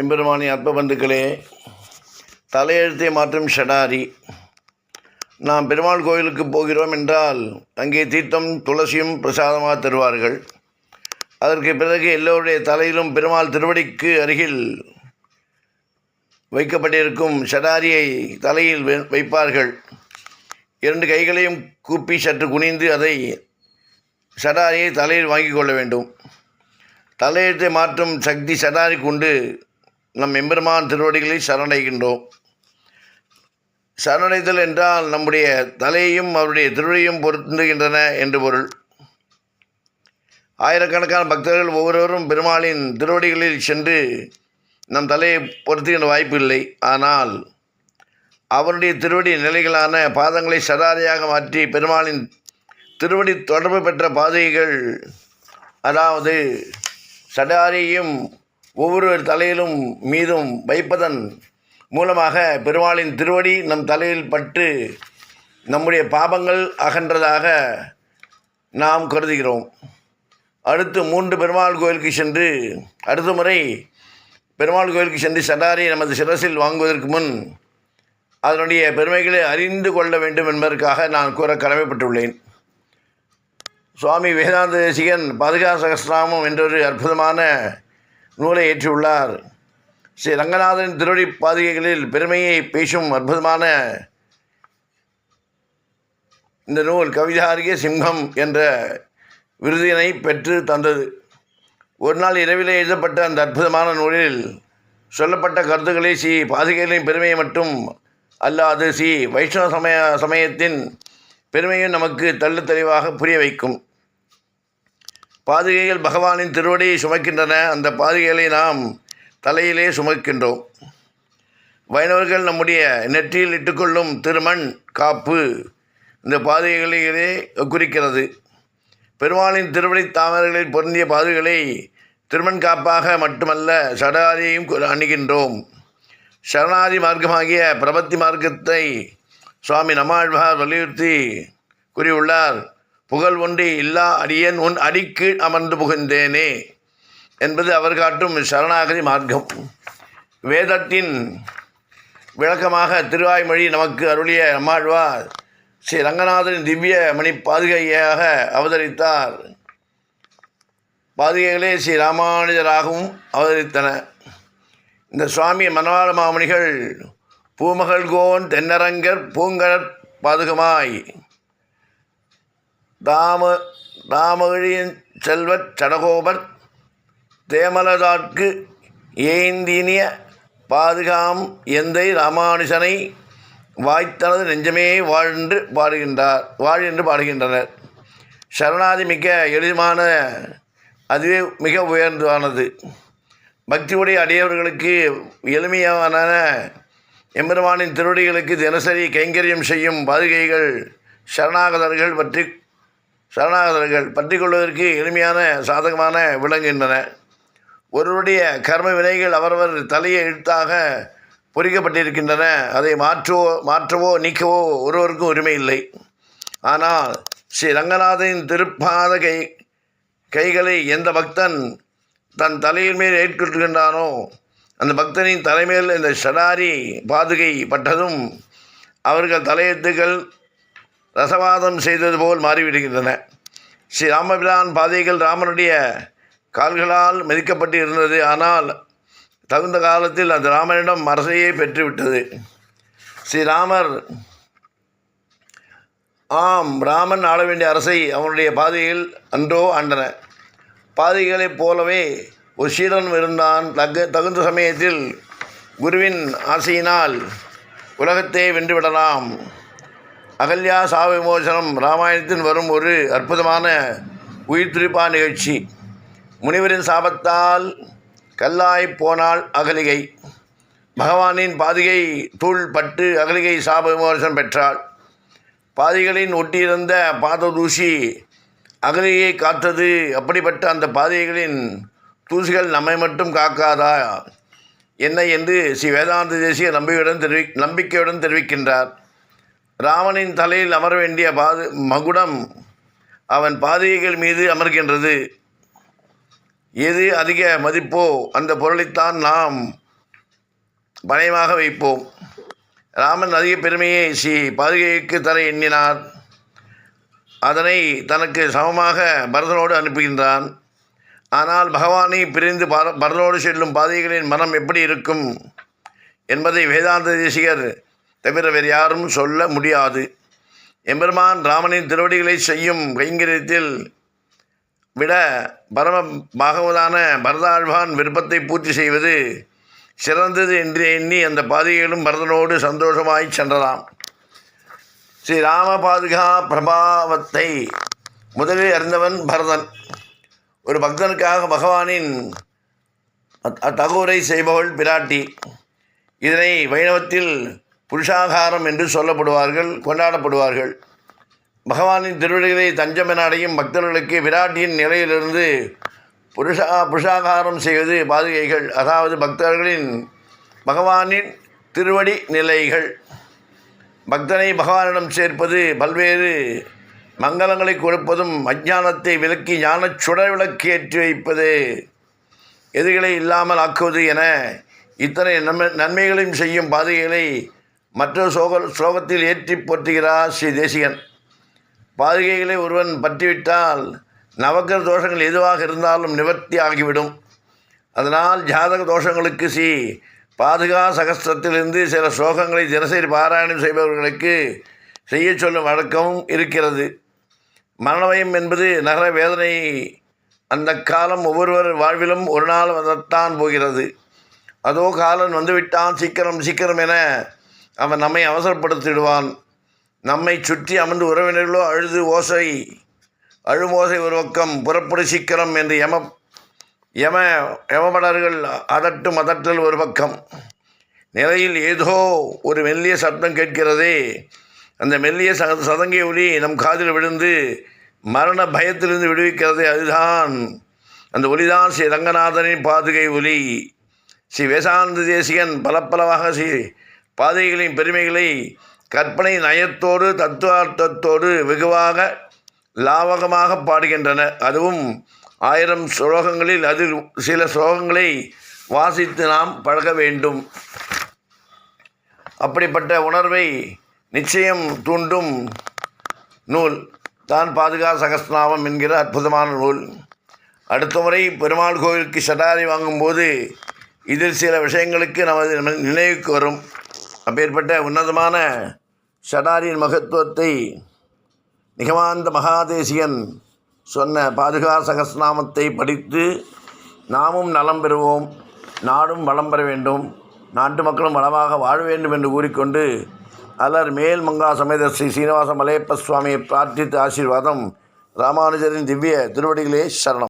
எம்பெருமானி அற்பபந்துக்களே தலையெழுத்தை மாற்றும் ஷடாரி. நாம் பெருமாள் கோயிலுக்கு போகிறோம் என்றால் அங்கே தீர்த்தம் துளசியும் பிரசாதமாக தருவார்கள். அதற்கு பிறகு எல்லோருடைய தலையிலும் பெருமாள் திருவடிக்கு அருகில் வைக்கப்பட்டிருக்கும் ஷடாரியை தலையில் வைப்பார்கள். இரண்டு கைகளையும் கூப்பி சற்று குனிந்து அதை ஷடாரியை தலையில் வாங்கிக் கொள்ள வேண்டும். தலையெழுத்தை மாற்றும் சக்தி சடாரிக்கு கொண்டு நம் எம்பெருமான் திருவடிகளை சரணடைகின்றோம். சரணடைதல் என்றால் நம்முடைய தலையையும் அவருடைய திருவடியும் பொருந்துகின்றன என்று பொருள். ஆயிரக்கணக்கான பக்தர்கள் ஒவ்வொருவரும் பெருமாளின் திருவடிகளில் சென்று நம் தலையை பொருத்துகின்ற வாய்ப்பு இல்லை. ஆனால் அவருடைய திருவடி நிலைகளான பாதங்களை சடாரியாக மாற்றி பெருமாளின் திருவடி தொடர்பு பெற்ற பாதைகள் அதாவது சடாரியும் ஒவ்வொரு தலையிலும் மீதும் வைப்பதன் மூலமாக பெருமாளின் திருவடி நம் தலையில் பட்டு நம்முடைய பாபங்கள் அகன்றதாக நாம் கருதுகிறோம். அடுத்து மூன்று பெருமாள் கோயிலுக்கு சென்று அடுத்த முறை பெருமாள் கோயிலுக்கு சென்று சடாரி நமது சிரசில் வாங்குவதற்கு முன் அதனுடைய பெருமைகளை அறிந்து கொள்ள வேண்டும் என்பதற்காக நான் கூற கடமைப்பட்டுள்ளேன். சுவாமி வேதாந்த தேசிகன் பாதுகா சகசிராமம் என்றொரு அற்புதமான நூலை ஏற்றியுள்ளார். ஸ்ரீ ரங்கநாதன் திருவடி பாதிகைகளில் பெருமையை பேசும் அற்புதமான இந்த நூல் கவிதாரிய சிம்ஹம் என்ற விருதினை பெற்று தந்தது. ஒரு நாள் இரவிலே எழுதப்பட்ட அந்த அற்புதமான நூலில் சொல்லப்பட்ட கருத்துக்களை ஸ்ரீ பாதிகைகளின் பெருமையை மட்டும் அல்லாது ஸ்ரீ வைஷ்ணவ சமய சமயத்தின் பெருமையும் நமக்கு தள்ளு தெளிவாக புரிய வைக்கும். பாதுகைகள் பகவானின் திருவடியை சுமக்கின்றன. அந்த பாதுகைகளை நாம் தலையிலே சுமக்கின்றோம். வைணவர்கள் நம்முடைய நெற்றியில் இட்டுக்கொள்ளும் திருமண் காப்பு இந்த பாதுகைகளிலே குறிக்கிறது. பெருமாளின் திருவடி தாமரைகளில் பொருந்திய பாதுகளை திருமண் காப்பாக மட்டுமல்ல சடாதியையும் அணுகின்றோம் அணிகின்றோம். சரணாதி மார்க்கமாகிய பிரபத்தி மார்க்கத்தை சுவாமி நம்மாழ்வார் வலியுறுத்தி கூறியுள்ளார். புகழ் ஒன்று இல்லா அடியேன் உன் அடிக்கு அமர்ந்து புகுந்தேனே என்பது அவர் காட்டும் சரணாகதி மார்க்கம். வேதத்தின் விளக்கமாக திருவாய்மொழி நமக்கு அருளிய நம்மாழ்வார் ஸ்ரீ ரங்கநாதரின் திவ்ய மணி பாதுகையாக அவதரித்தார். பாதுகைகளே ஸ்ரீ ராமானுஜராகவும் அவதரித்தன. இந்த சுவாமி மனவாள மாமணிகள் பூமகள்கோன் தென்னரங்கர் பூங்கழற் பாதுகமாய். தாம தாமகிழியின் செல்வச் சடகோபர் தேமலதாட்கு ஏந்தினிய பாதுகாம் எந்தை ராமானுஜனை வாய்த்தனது நெஞ்சமே வாழ்ந்து பாடுகின்றார் வாழ் என்று பாடுகின்றனர். சரணாதி மிக எளிதமான அதுவே மிக உயர்ந்ததானது. பக்தியுடைய அடியவர்களுக்கு எளிமையான எம்பெருமானின் திருவடிகளுக்கு தினசரி கைங்கரியம் செய்யும் பாதுகைகள் சரணாகதர்கள் பற்றி சரணாகதர்கள் பற்றி கொள்வதற்கு எளிமையான சாதகமான விளங்குகின்றன ஒருவருடைய கர்ம வினைகள் அவரவர் தலையை எழுத்தாக பொறிக்கப்பட்டிருக்கின்றன. அதை மாற்றவோ மாற்றவோ நீக்கவோ ஒருவருக்கும் உரிமை இல்லை. ஆனால் ஸ்ரீ ரங்கநாதனின் திருப்பாத கை கைகளை எந்த பக்தன் தன் தலையின் மேல் ஏற்றுக்கின்றானோ அந்த பக்தனின் தலைமையில் இந்த ஷடாரி பாதுகை பட்டதும் அவர்கள் தலையெழுத்துக்கள் ரசவாதம் செய்தது போல் மாறிவிடுகின்றன. ஸ்ரீ ராமபிரான் பாதைகள் ராமனுடைய கால்களால் மிதிக்கப்பட்டு இருந்தது ஆனால் தகுந்த காலத்தில் அந்த ராமனிடம் அரசையே பெற்றுவிட்டது. ஸ்ரீராமர் ஆம் ராமன் ஆள வேண்டிய அரசை அவனுடைய பாதையில் அன்றோ ஆண்டன. பாதைகளைப் போலவே ஒரு சீடன் இருந்தான். தகு தகுந்த சமயத்தில் குருவின் ஆசையினால் உலகத்தை வென்றுவிடலாம். அகல்யா சாவு விமோசனம் ராமாயணத்தில் வரும் ஒரு அற்புதமான உயிர்த்திருப்பா நிகழ்ச்சி. முனிவரின் சாபத்தால் கல்லாய் போனாள் அகலிகை. பகவானின் பாதிகை தூள் பட்டு அகலிகை சாப விமோசனம் பெற்றாள். பாதைகளின் ஒட்டியிருந்த பாத தூசி அகலியை காத்தது அப்படிப்பட்ட அந்த பாதைகளின் தூசிகள் நம்மை மட்டும் காக்காதா? என்ன என்று ஸ்ரீ வேதாந்த தேசிய நம்பிக்கையுடன் தெரிவி நம்பிக்கையுடன் தெரிவிக்கின்றார். ராமனின் தலையில் அமர வேண்டிய பாது மகுடம் அவன் பாதைகள் மீது அமர்கின்றது. எது அதிக மதிப்போ அந்த பொருளைத்தான் நாம் பணயமாக வைப்போம். ராமன் அதிக பெருமையை ஸ்ரீ பாதுகைக்கு தர எண்ணினார். அதனை தனக்கு சமமாக பரதனோடு அனுப்புகின்றான். ஆனால் பகவானை பிரிந்து பர பரதனோடு செல்லும் பாதைகளின் மனம் எப்படி இருக்கும் என்பதை வேதாந்த தேசிகர் தவிர வேறு யாரும் சொல்ல முடியாது. எம்பெருமான் ராமனின் திருவடிகளை செய்யும் கைங்கரியத்தில் விட பரம பாகவதான பரதாழ்வான் விருப்பத்தை பூர்த்தி செய்வது சிறந்தது என்று எண்ணி அந்த பாதைகளும் பரதனோடு சந்தோஷமாய் சென்றதாம். ஸ்ரீ ராம பாதுகா பிரபாவத்தை முதலில் அறிந்தவன் பரதன். ஒரு பக்தனுக்காக பகவானின் அத்- செய்பவள் பிராட்டி. இதனை வைணவத்தில் புருஷாகாரம் என்று சொல்லப்படுவார்கள் கொண்டாடப்படுவார்கள். பகவானின் திருவடிகளை தஞ்சம் என அடையும் பக்தர்களுக்கு விராட்டியின் நிலையிலிருந்து புருஷா புருஷாகாரம் செய்வது பாதுகைகள். அதாவது பக்தர்களின் பகவானின் திருவடி நிலைகள். பக்தனை பகவானிடம் சேர்ப்பது பல்வேறு மங்களங்களை கொடுப்பதும் அஜானத்தை விலக்கி ஞானச் சுடர் விளக்கு ஏற்றி வைப்பது எதிரிகளை இல்லாமல் ஆக்குவது என இத்தனை நன்மை நன்மைகளையும் செய்யும் பாதைகளை மற்றொரு சோக ஸ்லோகத்தில் ஏற்றி போற்றுகிறார் ஸ்ரீ தேசிகன். பாதுகைகளை ஒருவன் பற்றிவிட்டால் நவக்கிர தோஷங்கள் எதுவாக இருந்தாலும் நிவர்த்தி ஆகிவிடும். அதனால் ஜாதக தோஷங்களுக்கு சி பாதுகா சகஸ்திரத்திலிருந்து சில ஸ்லோகங்களை தினசரி பாராயணம் செய்பவர்களுக்கு செய்ய சொல்லும் வழக்கமும் இருக்கிறது. மரணவயம் என்பது நகர வேதனை அந்த காலம் ஒவ்வொருவர் வாழ்விலும் ஒரு நாள் வந்தத்தான் போகிறது. அதோ காலன் வந்துவிட்டான் சீக்கிரம் சீக்கிரம் என அவன் நம்மை அவசரப்படுத்திடுவான். நம்மை சுற்றி அமர்ந்து உறவினர்களோ அழுது ஓசை அழுமோசை ஒரு பக்கம் புறப்படு சீக்கிரம் என்று யம யம யமபடர்கள் அதட்டும் அதட்டல் ஒரு பக்கம். நிலையில் ஏதோ ஒரு மெல்லிய சப்தம் கேட்கிறதே அந்த மெல்லிய ச சதங்கை ஒலி நம் காதில் விழுந்து மரண பயத்திலிருந்து விடுவிக்கிறது அதுதான். அந்த ஒலிதான் ஸ்ரீ ரங்கநாதனின் பாதுகை ஒலி. ஸ்ரீ வேசானந்த தேசிகன் பல பலவாக ஸ்ரீ பாதைகளின் பெருமைகளை கற்பனை நயத்தோடு தத்துவார்த்தத்தோடு வெகுவாக லாவகமாக பாடுகின்றன. அதுவும் ஆயிரம் ஸ்லோகங்களில் அதில் சில ஸ்லோகங்களை வாசித்து நாம் பழக வேண்டும். அப்படிப்பட்ட உணர்வை நிச்சயம் தூண்டும் நூல். தான் பாதுகா சகஸ்நாமம் என்கிற அற்புதமான நூல். அடுத்த முறை பெருமாள் கோவிலுக்கு சடாரி வாங்கும்போது இதில் சில விஷயங்களுக்கு நமது நினை- நினைவுக்கு வரும். அப்பேற்பட்ட உன்னதமான ஷடாரியின் மகத்துவத்தை நிகமாந்த மகாதேசியன் சொன்ன பாதுகா சகஸ்நாமத்தை படித்து நாமும் நலம் பெறுவோம் நாடும் வளம் பெற வேண்டும் நாட்டு மக்களும் வளமாக வாழ வேண்டும் என்று கூறிக்கொண்டு அலர் மேல் மங்கா சமேத ஸ்ரீ சீனிவாச மலையப்ப சுவாமியை பிரார்த்தித்து ஆசீர்வாதம். ராமானுஜரின் திவ்ய திருவடிகளே சரணம்.